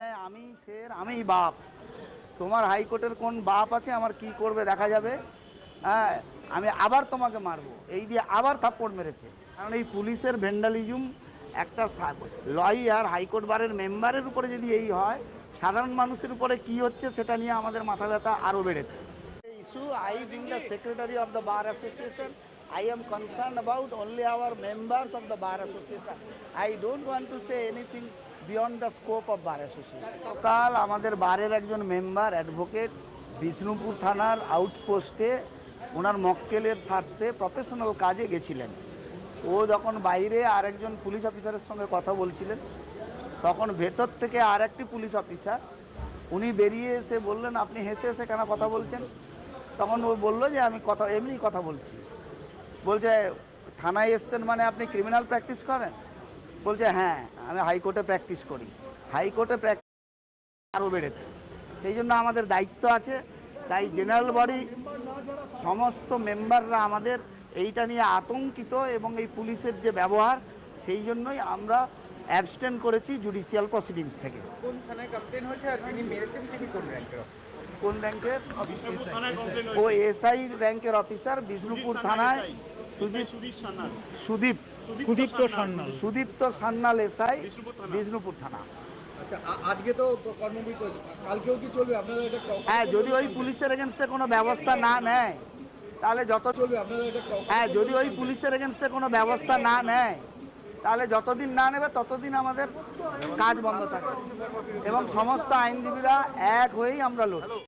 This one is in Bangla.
হ্যাঁ, আমি স্যার আমি বাপ। তোমার হাইকোর্টের কোন বাপ আছে আমার কি করবে দেখা যাবে। হ্যাঁ আমি আবার তোমাকে মারবো। এই দিয়ে আবার থাপ্পড় মেরেছে। কারণ এই পুলিশের ভেন্ডালিজম একটা লয়ার হাইকোর্ট বারের মেম্বারের উপরে যদি এই হয় সাধারণ মানুষের উপরে কি হচ্ছে সেটা নিয়ে আমাদের মাথা ব্যথা আরও বেড়েছে। Issue I being the secretary of the bar association I am concerned about only our members of the bar association. I don't want to say anything. Beyond the scope of bar association. কাল আমাদের বারের একজন মেম্বার অ্যাডভোকেট বিষ্ণুপুর থানার আউটপোস্টে ওনার মক্কেলের স্বার্থে প্রফেশনাল কাজে গেছিলেন। ও যখন বাইরে আরেকজন পুলিশ অফিসারের সঙ্গে কথা বলছিলেন, তখন ভেতর থেকে আর একটি পুলিশ অফিসার উনি বেরিয়ে এসে বললেন, আপনি হেসে হেসে কেন কথা বলছেন? তখন ও বলল যে, আমি কথা, এমনি কথা বলছি। বলছে, থানায় এসছেন মানে আপনি ক্রিমিনাল প্র্যাকটিস করেন? বলছে হ্যাঁ আমি হাইকোর্টে প্র্যাকটিস করি। হাইকোর্টে প্র্যাকটিস আরও বেড়েছে। সেই জন্য আমাদের দায়িত্ব আছে। তাই জেনারেল বডি, সমস্ত মেম্বাররা আমাদের এইটা নিয়ে আতঙ্কিত এবং এই পুলিশের যে ব্যবহার, সেই জন্যই আমরা অ্যাবস্টেন করেছি জুডিশিয়াল প্রসিডিংস থেকে। কোন থানায় কমপ্লেন হয়েছে আর যিনি মেরেছেন তিনি কোন র্যাঙ্কের কোন র্যাঙ্কের ও এসআই র্যাঙ্কের অফিসার বিষ্ণুপুর থানায় সুজিত সুদীপ সুদীপ্ত সান্যাল সুদীপ্ত সান্নাল এসআই বিষ্ণুপুর থানা। আচ্ছা আজকে তো তো কর্মবিরতি কালকেও কি চলবে? আপনারা এটা হ্যাঁ যদি ওই পুলিশের এগেনস্টে কোনো ব্যবস্থা না নেয় তাহলে যত চলবে? আপনারা এটা হ্যাঁ যদি ওই পুলিশের এগেনস্টে কোনো ব্যবস্থা না নেয় তাহলে যতদিন না নেবে ততদিন আমাদের কাজ বন্ধ থাকবে এবং সমস্ত আইনজীবীরা এক হয়েই আমরা লড়ছি।